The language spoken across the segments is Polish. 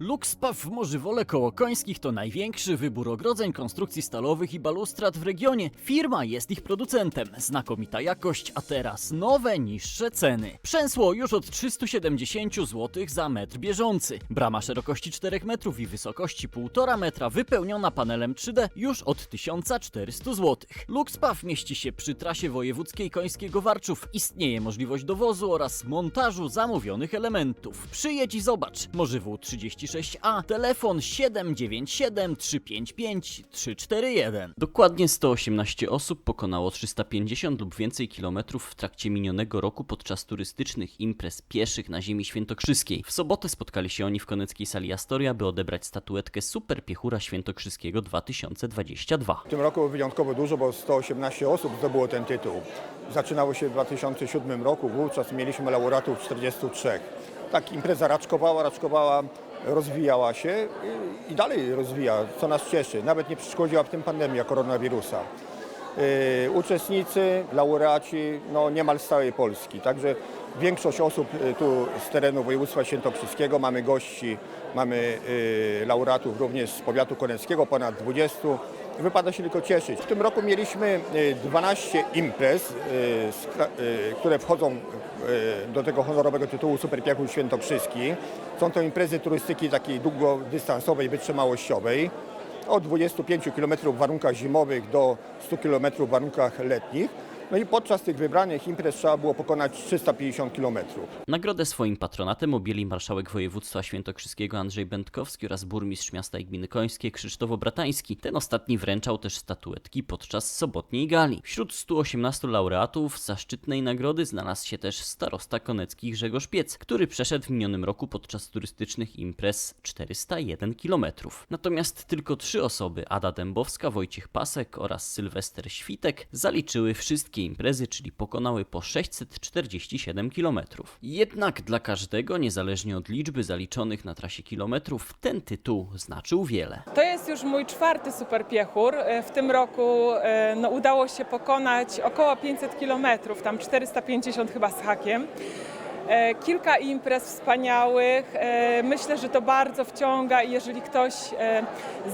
Luxpaw w Morzywole koło Końskich to największy wybór ogrodzeń, konstrukcji stalowych i balustrad w regionie. Firma jest ich producentem. Znakomita jakość, a teraz nowe, niższe ceny. Przęsło już od 370 zł za metr bieżący. Brama szerokości 4 metrów i wysokości 1,5 metra wypełniona panelem 3D już od 1400 zł. Luxpaw mieści się przy trasie wojewódzkiej Końskiego Warczów. Istnieje możliwość dowozu oraz montażu zamówionych elementów. Przyjedź i zobacz. Morzywół 36A, telefon 797 355 341. Dokładnie 118 osób pokonało 350 lub więcej kilometrów w trakcie minionego roku podczas turystycznych imprez pieszych na ziemi świętokrzyskiej. W sobotę spotkali się oni w koneckiej sali Astoria, by odebrać statuetkę Super Piechura Świętokrzyskiego 2022. W tym roku wyjątkowo dużo, bo 118 osób zdobyło ten tytuł. Zaczynało się w 2007 roku, wówczas mieliśmy laureatów 43. Tak impreza raczkowała, raczkowała, rozwijała się i, dalej rozwija, co nas cieszy. Nawet nie przeszkodziła w tym pandemia koronawirusa. Yy, uczestnicy, laureaci, no niemal z całej Polski. Także większość osób yy, tu z terenu województwa świętokrzyskiego, mamy gości, mamy yy, laureatów również z powiatu koneckiego, ponad 20. Wypada się tylko cieszyć. W tym roku mieliśmy yy, 12 imprez, yy, z kra- yy, które wchodzą do tego honorowego tytułu Super Piechur Świętokrzyski. Są to imprezy turystyki takiej długodystansowej, wytrzymałościowej od 25 km w warunkach zimowych do 100 km w warunkach letnich. No i podczas tych wybranych imprez trzeba było pokonać 350 km. Nagrodę swoim patronatem objęli marszałek województwa świętokrzyskiego Andrzej Będkowski oraz burmistrz miasta i gminy Końskie Krzysztof Obratański. Ten ostatni wręczał też statuetki podczas sobotniej gali. Wśród 118 laureatów zaszczytnej nagrody znalazł się też starosta konecki Grzegorz Piec, który przeszedł w minionym roku podczas turystycznych imprez 401 km. Natomiast tylko trzy osoby, Ada Dębowska, Wojciech Pasek oraz Sylwester Świtek, zaliczyły wszystkie imprezy, czyli pokonały po 647 km. Jednak dla każdego, niezależnie od liczby zaliczonych na trasie kilometrów, ten tytuł znaczył wiele. To jest już mój czwarty super piechur. E, W tym roku e, no, udało się pokonać około 500 kilometrów, tam 450 chyba z hakiem. E, Kilka imprez wspaniałych. E, Myślę, że to bardzo wciąga i jeżeli ktoś e,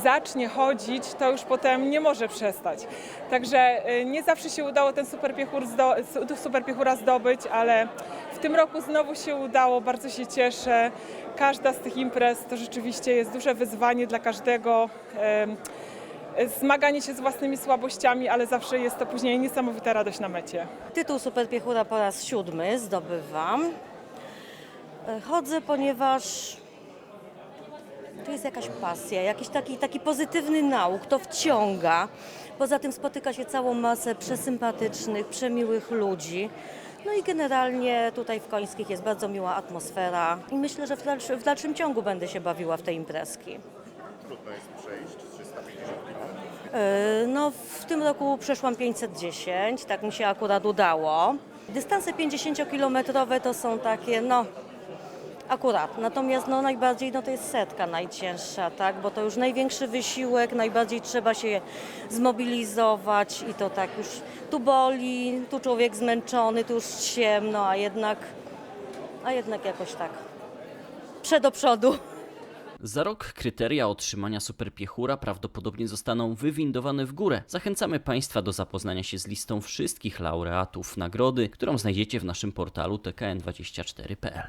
zacznie chodzić, to już potem nie może przestać. Także nie zawsze się udało ten super, piechur zdo, super piechura zdobyć, ale w tym roku znowu się udało, bardzo się cieszę. Każda z tych imprez to rzeczywiście jest duże wyzwanie dla każdego. Zmaganie się z własnymi słabościami, ale zawsze jest to później niesamowita radość na mecie. Tytuł Super Piechura po raz siódmy zdobywam. E, Chodzę, ponieważ to jest jakaś pasja, jakiś taki, taki pozytywny nauk, to wciąga. Poza tym spotyka się całą masę przesympatycznych, przemiłych ludzi. No i generalnie tutaj w Końskich jest bardzo miła atmosfera i myślę, że w, dalszy, w dalszym ciągu będę się bawiła w te imprezki. Trudno jest przejść 350 km. Yy, No, w tym roku przeszłam 510, tak mi się akurat udało. Dystanse 50-kilometrowe to są takie, no, akurat. Natomiast no, najbardziej no, to jest setka najcięższa, tak? Bo to już największy wysiłek, najbardziej trzeba się zmobilizować i to tak już tu boli, tu człowiek zmęczony, tu już ciemno, a jednak, a jednak jakoś tak. Przed do przodu. Za rok kryteria otrzymania superpiechura prawdopodobnie zostaną wywindowane w górę. Zachęcamy Państwa do zapoznania się z listą wszystkich laureatów nagrody, którą znajdziecie w naszym portalu tkn24.pl.